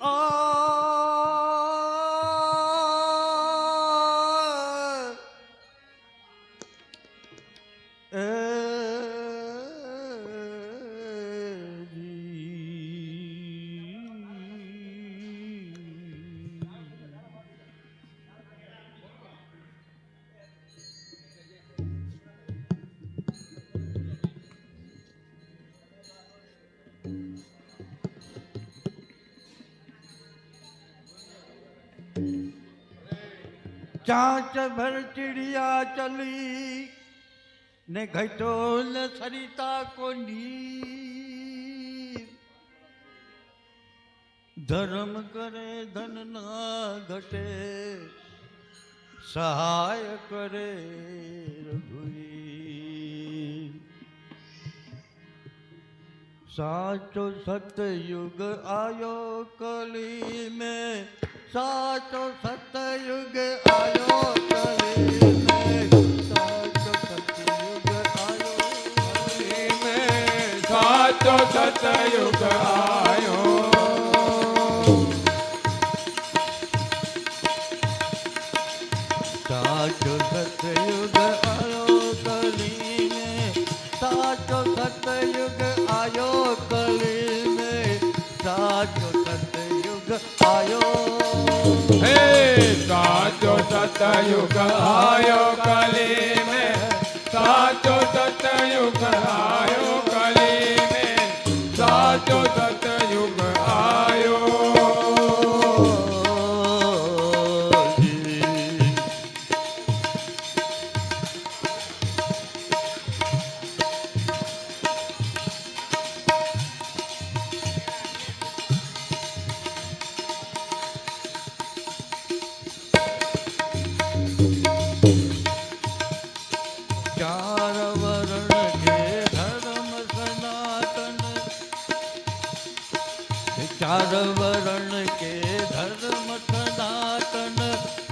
આ ચાંચ ભર ચિડિયા ચલી ને ઘટોલ સરિતા કોંડી ધર્મ કરે ધન ના ઘટે સહાય કરે રઘુવીર સાચો સતયુગ આયો કલી में સાચો સતયુગ આવ્યો સાચો સતયુગ આવ્યો સાચો સતયુગ આવ્યો કલીને, સાચો સતયુગ આવ્યો કલીને, સાચો સતયુગ આવ્યો સતયુગ આયો કલી મે સાચો સતયુગ આયો કલી મે સાચો સતયુગ ચાર વરણ કે ધર્મ સનાતન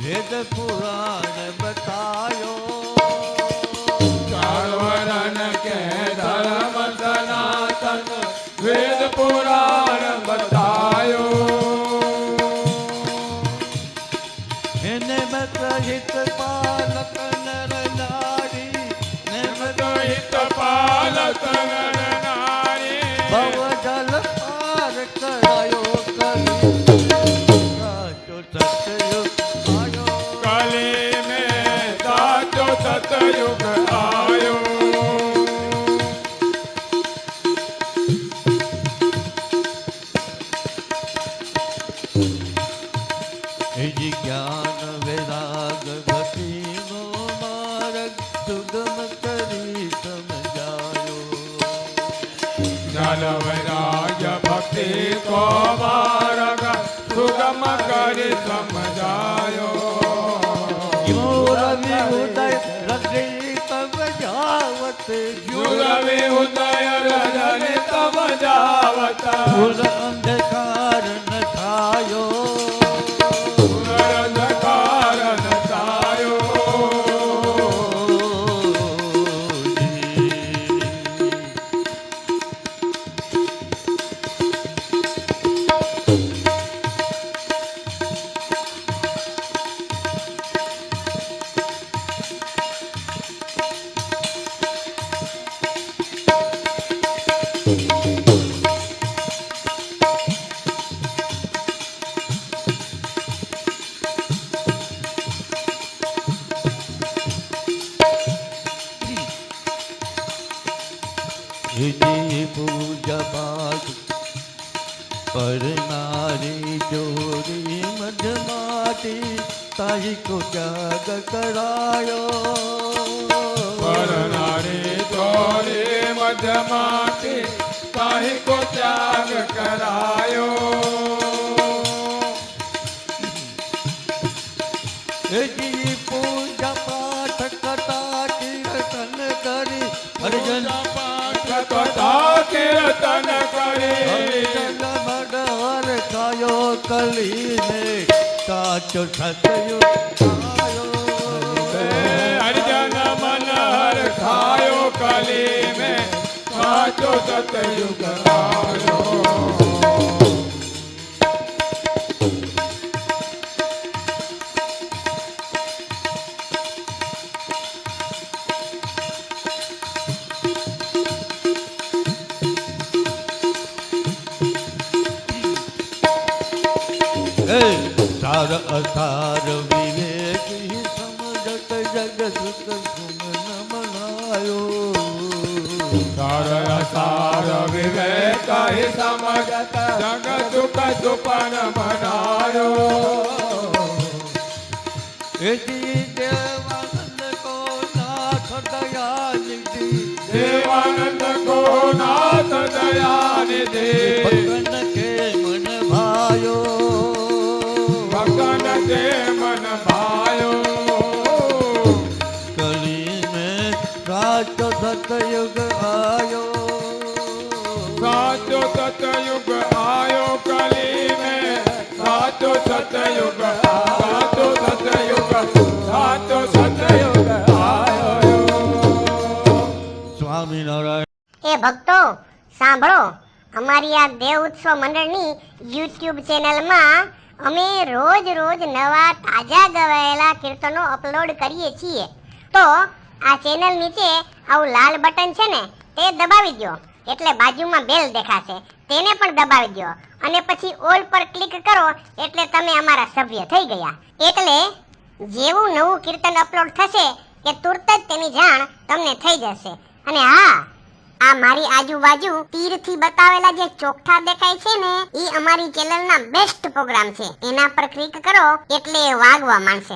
વેદ પુરાણ બતાયો. ચાર વરણ કે ધર્મ સનાતન વેદ પુરાણ બતાયો. એને મત હિત પાલક નર નારી ને મત તો હિત પાલક નારી જ્ઞાન વૈરાગ ભક્તિનો માર્ગ સુગમ કરી સમજાયો જ્ઞાન વૈરાગ ભક્તિ કો માર્ગ સુગમ કરી સમજાયો રવિ ઉદય રજની તબ જાવત યુરવિ ઉદય રજની તમ જાવત અંધકાર હિજી પૂજા પાઠ પરનારી જોડી મધમાટી તાહી કો ત્યાગ કરાયો પરનારી તોરે મધમાટી કાહી કો ત્યાગ કરાયો હિજી પૂજા પાઠ કથા કીર્તન કરી હરિજન કથા કીર્તન કરી મડર ખાયો કલીને સાચો સતયુગ આયો. હરિજન મન હર ખાયો કલી મેં સતયુગ સાર અસાર વિવેકી સમજત જગત સુમન મનાયો. સાર સાર વિવેક સમજત જગ સુખ સુપન મનાયો. એથી દેવાનંદ કો નાથ દયા નિધિ દેવાનંદ કો નાથ દયા નિધિ સાચો સતયુગ આયો કલી મેં સાચો સતયુગ સાચો સતયુગ સાચો સતયુગ આયો સ્વામિનારાયણ એ ભક્તો સાંભળો અમારી આ દેવ ઉત્સવ મંડળની યુટ્યુબ ચેનલમાં અમે રોજ રોજ નવા તાજા ગવાયેલા કીર્તનો અપલોડ કરીએ છીએ. તો આ ચેનલ નીચે આવું લાલ બટન છે ને, તે દબાવી દો એટલે બાજુમાં બેલ દેખાશે. તેને પણ દબાવી દો અને પછી ઓલ પર ક્લિક કરો એટલે તમે અમારા સભ્ય થઈ ગયા. એટલે જેવું નવું કીર્તન અપલોડ થશે કે તુરત જ તેની જાણ તમને થઈ જશે. અને હા, આ મારી આજુબાજુ તીરથી બતાવેલા જે ચોખા દેખાય છે ને એ અમારી ચેનલના બેસ્ટ પ્રોગ્રામ છે. એના પર ક્લિક કરો એટલે વાગવા માંડશે.